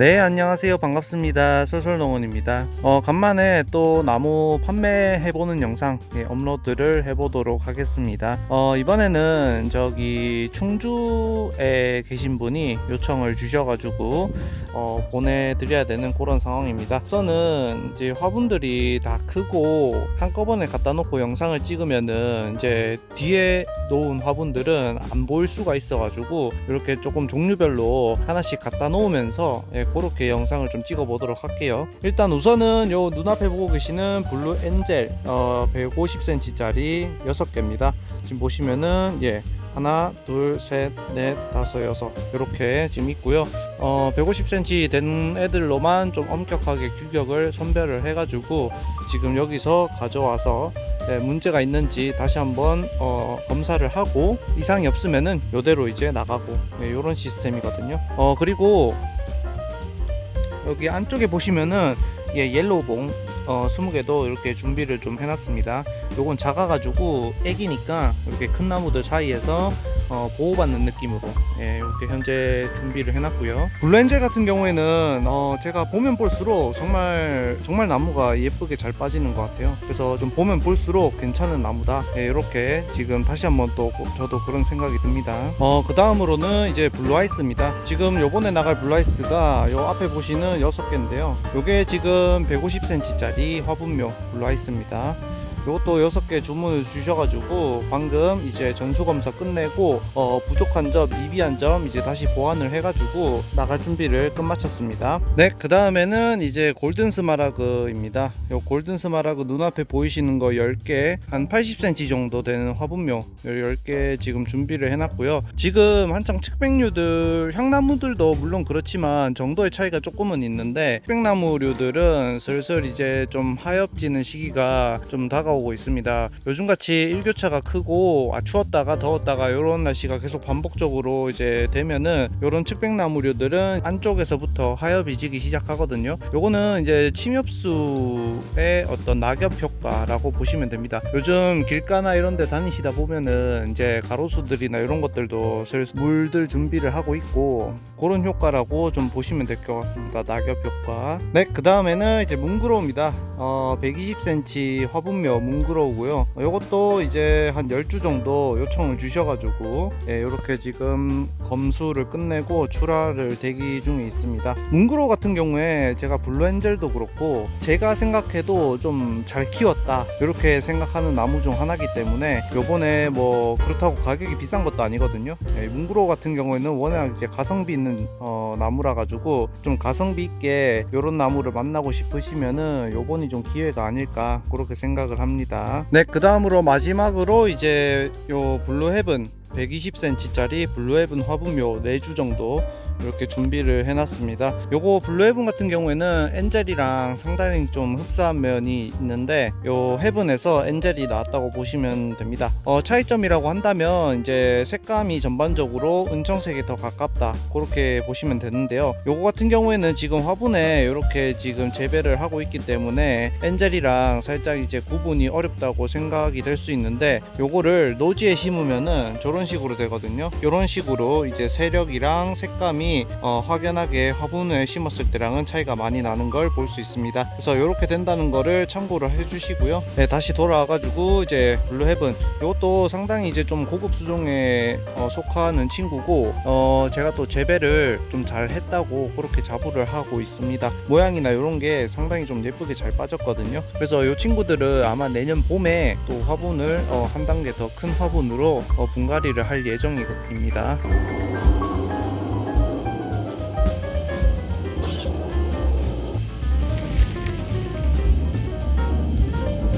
네 안녕하세요. 반갑습니다. 솔솔농원입니다. 어 간만에 또 나무 판매해보는 영상 예, 업로드를 해보도록 하겠습니다. 어 이번에는 저기 충주에 계신 분이 요청을 주셔가지고 어 보내드려야 되는 그런 상황입니다. 우선은 이제 화분들이 다 크고 한꺼번에 갖다 놓고 영상을 찍으면은 이제 뒤에 놓은 화분들은 안 보일 수가 있어가지고 이렇게 조금 종류별로 하나씩 갖다 놓으면서 예, 그렇게 영상을 좀 찍어 보도록 할게요. 일단 우선은 요 눈앞에 보고 계시는 블루 엔젤 어, 150cm짜리 6개입니다. 지금 보시면은 예 하나, 둘, 셋, 넷, 다섯, 여섯 이렇게 지금 있고요. 어, 150cm 된 애들로만 좀 엄격하게 규격을 선별을 해가지고 지금 여기서 가져와서 네, 문제가 있는지 다시 한번 어, 검사를 하고 이상이 없으면은 요대로 이제 나가고 이런 시스템이거든요. 어 그리고 여기 안쪽에 보시면은 예, 옐로우봉 어, 20개도 이렇게 준비를 좀 해놨습니다. 요건 작아가지고 애기니까 이렇게 큰 나무들 사이에서 어, 보호받는 느낌으로 예, 이렇게 현재 준비를 해놨고요. 블루엔젤 같은 경우에는 어, 제가 보면 볼수록 정말 정말 나무가 예쁘게 잘 빠지는 것 같아요. 그래서 좀 보면 볼수록 괜찮은 나무다. 예, 이렇게 지금 다시 한번 또 저도 그런 생각이 듭니다. 어, 그 다음으로는 이제 블루아이스입니다. 지금 요번에 나갈 블루아이스가 요 앞에 보시는 6개인데요. 요게 지금 150cm짜리 화분묘 블루아이스입니다. 요것도 6개 주문을 주셔가지고 방금 이제 전수검사 끝내고 어, 부족한 점, 미비한 점 이제 다시 보완을 해가지고 나갈 준비를 끝마쳤습니다. 네, 그 다음에는 이제 골든 스마라그입니다. 요 골든 스마라그 눈앞에 보이시는 거 10개, 한 80cm 정도 되는 화분묘 10개 지금 준비를 해놨고요. 지금 한창 측백류들, 향나무들도 물론 그렇지만 정도의 차이가 조금은 있는데 측백나무류들은 슬슬 이제 좀 하엽지는 시기가 좀 다가 오고 있습니다. 요즘같이 일교차가 크고 아, 추웠다가 더웠다가 이런 날씨가 계속 반복적으로 이제 되면은 이런 측백나무류들은 안쪽에서부터 하엽이 지기 시작하거든요. 요거는 이제 침엽수의 어떤 낙엽 효과라고 보시면 됩니다. 요즘 길가나 이런 데 다니시다 보면은 이제 가로수들이나 이런 것들도 슬슬 물들 준비를 하고 있고 그런 효과라고 좀 보시면 될 것 같습니다. 낙엽 효과. 네, 그 다음에는 이제 뭉그로우입니다. 어, 120cm 화분묘 뭉그로우고요. 어, 요것도 이제 한 10주 정도 요청을 주셔가지고 예, 이렇게 지금 검수를 끝내고 출하를 대기 중에 있습니다. 뭉그로우 같은 경우에 제가 블루엔젤도 그렇고 제가 생각해도 좀 잘 키웠다 이렇게 생각하는 나무 중 하나이기 때문에 요번에 뭐 그렇다고 가격이 비싼 것도 아니거든요. 예, 뭉그로우 같은 경우에는 워낙 이제 가성비 있는 어, 나무라 가지고 좀 가성비 있게 이런 나무를 만나고 싶으시면은 요번이 좀 기회가 아닐까 그렇게 생각을 합니다. 네, 그 다음으로 마지막으로 이제 요 블루헤븐 120cm짜리 블루헤븐 화분묘 4주 정도 이렇게 준비를 해놨습니다. 요거 블루헤븐 같은 경우에는 엔젤이랑 상당히 좀 흡사한 면이 있는데 요 헤븐에서 엔젤이 나왔다고 보시면 됩니다. 어, 차이점이라고 한다면 이제 색감이 전반적으로 은청색에 더 가깝다 그렇게 보시면 되는데요. 요거 같은 경우에는 지금 화분에 이렇게 지금 재배를 하고 있기 때문에 엔젤이랑 살짝 이제 구분이 어렵다고 생각이 될 수 있는데 요거를 노지에 심으면은 저런 식으로 되거든요. 이런 식으로 이제 세력이랑 색감이 어, 확연하게 화분에 심었을 때랑은 차이가 많이 나는 걸 볼 수 있습니다. 그래서 이렇게 된다는 거를 참고를 해주시고요. 네, 다시 돌아와 가지고 이제 블루헤븐 이것도 상당히 이제 좀 고급 수종에 어, 속하는 친구고 어, 제가 또 재배를 좀 잘 했다고 그렇게 자부를 하고 있습니다. 모양이나 이런 게 상당히 좀 예쁘게 잘 빠졌거든요. 그래서 이 친구들은 아마 내년 봄에 또 화분을 어, 한 단계 더 큰 화분으로 어, 분갈이를 할 예정입니다.